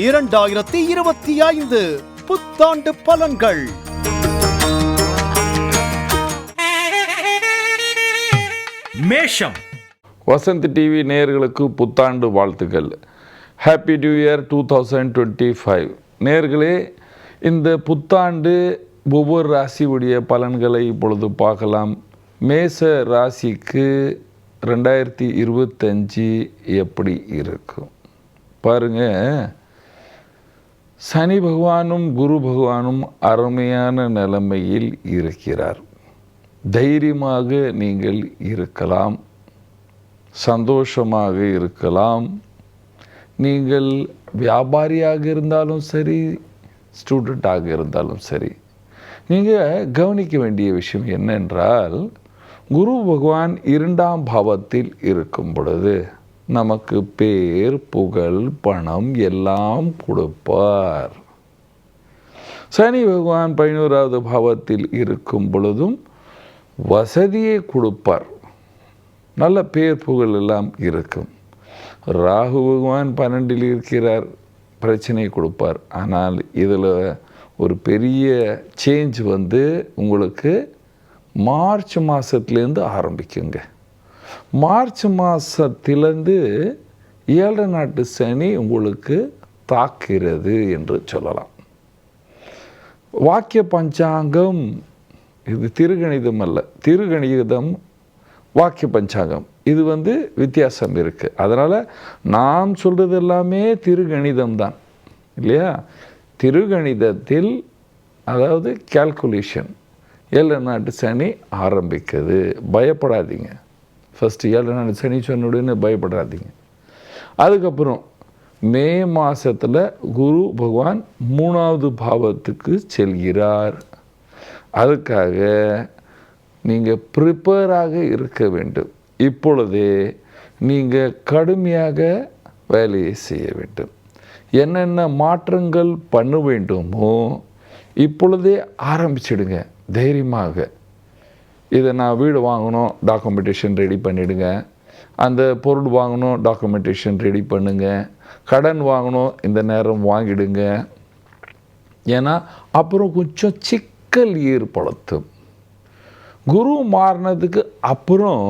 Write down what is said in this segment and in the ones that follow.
இரண்டாயிரத்தி இருபத்தி ஐந்து புத்தாண்டு பலன்கள். மேஷம். வசந்த் டிவி நேயர்களுக்கு புத்தாண்டு வாழ்த்துக்கள். Happy new year two thousand twenty five நேர்களே இந்த புத்தாண்டு ஒவ்வொரு ராசியுடைய பலன்களை இப்பொழுது பார்க்கலாம். மேச ராசிக்கு ரெண்டாயிரத்தி இருபத்தஞ்சி எப்படி இருக்கும்? பாருங்க. சனி பகவானும் குரு பகவானும் அருமையான நிலைமையில் இருக்கிறார். தைரியமாக நீங்கள் இருக்கலாம். சந்தோஷமாக இருக்கலாம். நீங்கள் வியாபாரியாக இருந்தாலும் சரி ஸ்டூடெண்ட்டாக இருந்தாலும் சரி நீங்கள் கவனிக்க வேண்டிய விஷயம் என்னென்றால் குரு பகவான் இரண்டாம் பாவத்தில் இருக்கும் பொழுது நமக்கு பேர் புகழ் பணம் எல்லாம் கொடுப்பார். சனி பகவான் பதினோராவது பாவத்தில் இருக்கும் பொழுதும் வசதியை கொடுப்பார். நல்ல பேர் புகழ் எல்லாம் இருக்கும். ராகு பகவான் பன்னெண்டில் இருக்கிறார் பிரச்சனை கொடுப்பார். ஆனால் இதில் ஒரு பெரிய சேஞ்ச் வந்து உங்களுக்கு மார்ச் மாதத்துலேருந்து ஆரம்பிக்குங்க. மார்ச் மாதத்திலேருந்து ஏழு நாட்டு சனி உங்களுக்கு தாக்குகிறது என்று சொல்லலாம். வாக்கிய பஞ்சாங்கம் இது திருகணிதம் அல்ல திருகணிதம் வாக்கிய பஞ்சாங்கம். இது வந்து வித்தியாசம் இருக்குது அதனால் நாம் சொல்கிறது எல்லாமே திருகணிதம் தான் இல்லையா? திருகணிதத்தில் அதாவது கால்குலேஷன் ஏழு நாட்டு சனி ஆரம்பிக்குது. பயப்படாதீங்க. ஃபஸ்ட்டு ஏழு நான் சனி பயப்படாதீங்க. அதுக்கப்புறம் மே மாதத்தில் குரு பகவான் மூணாவது பாவத்துக்கு செல்கிறார். அதுக்காக நீங்கள் ப்ரிப்பேராக இருக்க வேண்டும். இப்பொழுதே நீங்கள் கடுமையாக வேலையை செய்ய வேண்டும். என்னென்ன மாற்றங்கள் பண்ண வேண்டுமோ இப்பொழுதே ஆரம்பிச்சிடுங்க. தைரியமாக. இதை நான் வீடு வாங்கணும் டாக்குமெண்டேஷன் ரெடி பண்ணிவிடுங்க அந்த பொருள் வாங்கணும் டாக்குமெண்டேஷன் ரெடி பண்ணுங்க. கடன் வாங்கணும் இந்த நேரம் வாங்கிடுங்க. ஏன்னா அப்புறம் கொஞ்சம் சிக்கல் ஏற்படுத்தும். குரு மாறினதுக்கு அப்புறம்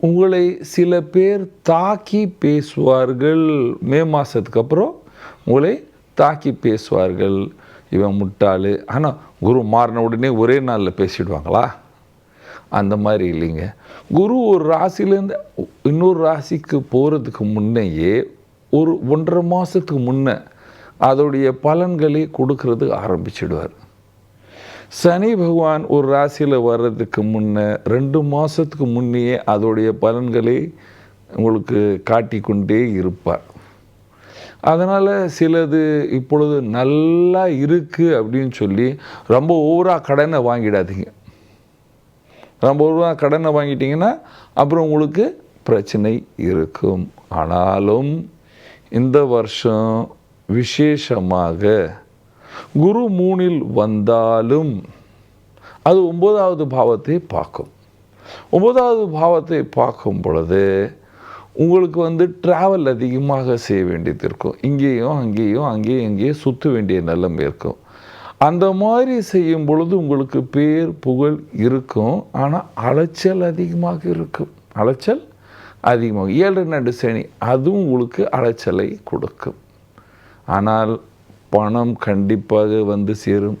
உங்களை சில பேர் தாக்கி பேசுவார்கள். மே மாதத்துக்கு அப்புறம் உங்களை தாக்கி பேசுவார்கள். இவன் முட்டாள். ஆனால் குரு மாறின உடனே ஒரே நாளில் பேசிடுவாங்களா? அந்த மாதிரி இல்லைங்க. குரு ஒரு ராசிலேருந்து இன்னொரு ராசிக்கு போகிறதுக்கு முன்னையே ஒரு ஒன்றரை மாதத்துக்கு முன்னே அதோடைய பலன்களை கொடுக்கறது ஆரம்பிச்சிடுவார். சனி பகவான் ஒரு ராசியில் வர்றதுக்கு முன்னே ரெண்டு மாதத்துக்கு முன்னையே அதோடைய பலன்களை உங்களுக்கு காட்டிக்கொண்டே இருப்பார். அதனால் சிலது இப்பொழுது நல்லா இருக்குது அப்படின்னு சொல்லி ரொம்ப ஓவராக கடனை வாங்கிடாதீங்க. ரொம்ப ரூபா கடனை வாங்கிட்டிங்கன்னா அப்புறம் உங்களுக்கு பிரச்சனை இருக்கும். ஆனாலும் இந்த வருஷம் விசேஷமாக குரு மூணில் வந்தாலும் அது ஒன்பதாவது பாவத்தை பார்க்கும். ஒன்பதாவது பாவத்தை பார்க்கும் பொழுது உங்களுக்கு வந்து ட்ராவல் அதிகமாக செய்ய வேண்டியது இருக்கும். இங்கேயும் அங்கேயும் அங்கேயும் இங்கேயும் சுற்ற வேண்டிய நிலைமை இருக்கும். அந்த மாதிரி செய்யும் பொழுது உங்களுக்கு பேர் புகழ் இருக்கும். ஆனால் அலைச்சல் அதிகமாக இருக்கும். அலைச்சல் அதிகமாக. ஏழு நடு சனி அதுவும் உங்களுக்கு அலைச்சலை கொடுக்கும். ஆனால் பணம் கண்டிப்பாக வந்து சேரும்.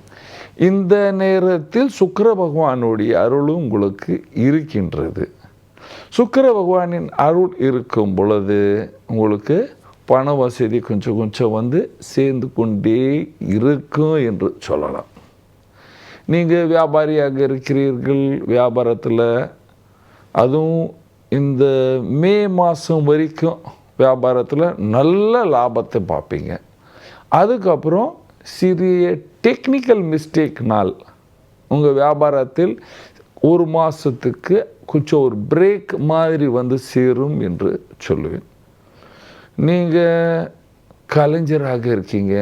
இந்த நேரத்தில் சுக்கர பகவானுடைய அருளும் உங்களுக்கு இருக்கின்றது. சுக்கர பகவானின் அருள் இருக்கும் பொழுது உங்களுக்கு பண வசதி கொஞ்சம் கொஞ்சம் வந்து சேர்ந்து கொண்டே இருக்கும் என்று சொல்லலாம். நீங்கள் வியாபாரியாக இருக்கிறீர்கள் வியாபாரத்தில். அதுவும் இந்த மே மாதம் வரைக்கும் வியாபாரத்தில் நல்ல லாபத்தை பார்ப்பீங்க. அதுக்கப்புறம் சிறிய டெக்னிக்கல் மிஸ்டேக்னால் உங்கள் வியாபாரத்தில் ஒரு மாதத்துக்கு கொஞ்சம் ஒரு பிரேக் மாதிரி வந்து சேரும் என்று சொல்லுவேன். நீங்கள் கலைஞராக இருக்கீங்க.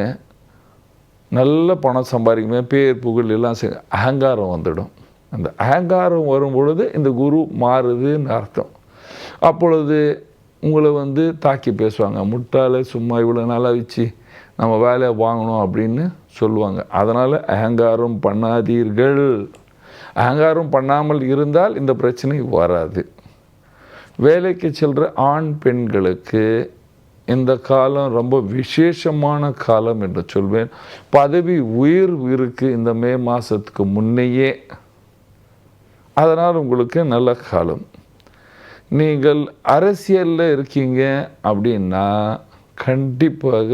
நல்ல பணம் சம்பாதிக்குமே பேர் புகழ் எல்லாம் சே அகங்காரம் வந்துடும். அந்த அகங்காரம் வரும் பொழுது இந்த குரு மாறுதுன்னு அர்த்தம். அப்பொழுது உங்களை வந்து தாக்கி பேசுவாங்க. முட்டால் சும்மா இவ்வளோ நாளாக வச்சு நம்ம வேலையை வாங்கணும் அப்படின்னு சொல்லுவாங்க. அதனால் அகங்காரம் பண்ணாதீர்கள். அகங்காரம் பண்ணாமல் இருந்தால் இந்த பிரச்சனை வராது. வேலைக்கு செல்கிற ஆண் பெண்களுக்கு இந்த காலம் ரொம்ப விசேஷமான காலம் என்று சொல்வேன். பதவி உயிர் இருக்குது இந்த மே மாதத்துக்கு முன்னையே. அதனால் உங்களுக்கு நல்ல காலம். நீங்கள் அரசியலில் இருக்கீங்க அப்படின்னா கண்டிப்பாக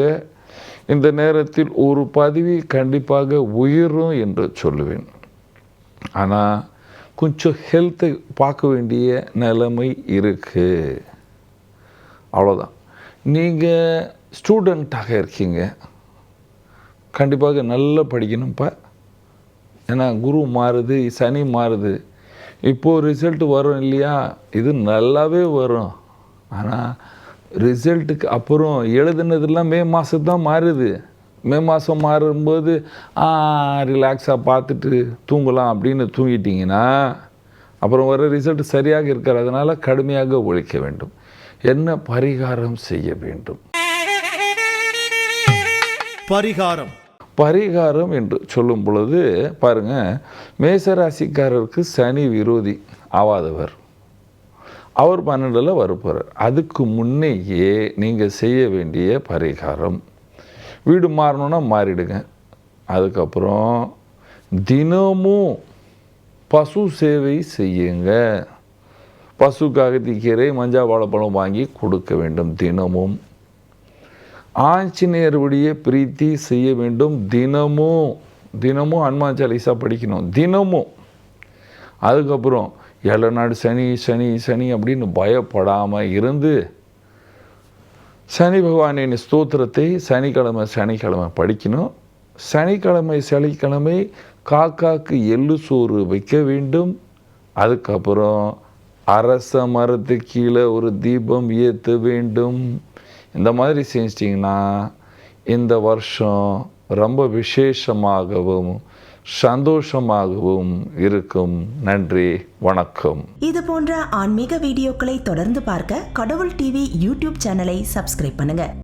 இந்த நேரத்தில் ஒரு பதவி கண்டிப்பாக உயரும் என்று சொல்லுவேன். ஆனால் கொஞ்சம் ஹெல்த்தை பார்க்க வேண்டிய நிலைமை இருக்குது அவ்வளோதான் நீங்கள் ஸ்டூடெண்ட்டாக இருக்கீங்க. கண்டிப்பாக நல்லா படிக்கணும்ப்பா. ஏன்னா குரு மாறுது சனி மாறுது. இப்போது ரிசல்ட் வரும் இல்லையா? இது நல்லாவே வரும். ஆனால் ரிசல்ட்டுக்கு அப்புறம் எழுதுனதெல்லாம் மே மாதம் தான் மாறுது. மே மாதம் மாறும்போது ரிலாக்ஸாக பார்த்துட்டு தூங்கலாம் அப்படின்னு தூங்கிட்டிங்கன்னா அப்புறம் வர ரிசல்ட் சரியாக இருக்கிறதுனால அதனால் கடுமையாக உழைக்க வேண்டும். என்ன பரிகாரம் செய்ய வேண்டும்? பரிகாரம். பரிகாரம் என்று சொல்லும் பொழுது பாருங்க மேசராசிக்காரருக்கு சனி விரோதி ஆவாதவர். அவர் பன்னெண்டில் வரப்போகிறார் அதுக்கு முன்னையே நீங்கள் செய்ய வேண்டிய பரிகாரம். வீடு மாறணும்னா மாறிடுங்க. அதுக்கப்புறம் தினமும் பசு சேவை செய்யுங்க. பசுக்கு கீரை மஞ்சா வாழைப்பழம் வாங்கி கொடுக்க வேண்டும் தினமும். ஆஞ்சநேயருடைய பிரீத்தி செய்ய வேண்டும் தினமும். தினமும் ஹனுமான் சாலிசா படிக்கணும். தினமும். அதுக்கப்புறம் எல்லா நாடு சனி சனி சனி அப்படின்னு பயப்படாமல் இருந்து சனி பகவானின் ஸ்தோத்திரத்தை சனிக்கிழமை சனிக்கிழமை படிக்கணும். சனிக்கிழமை சனிக்கிழமை காக்காக்கு எள்ளு சோறு வைக்க வேண்டும். அதுக்கப்புறம் அரச மரத்து கீழே ஒரு தீபம் ஏற்ற வேண்டும். இந்த மாதிரி செஞ்சிட்டிங்கன்னா இந்த வருஷம் ரொம்ப விசேஷமாகவும் சந்தோஷமாகவும் இருக்கும். நன்றி வணக்கம். இது போன்ற ஆன்மீக வீடியோக்களை தொடர்ந்து பார்க்க கடவுள் டிவி யூடியூப் சேனலை சப்ஸ்கிரைப் பண்ணுங்க.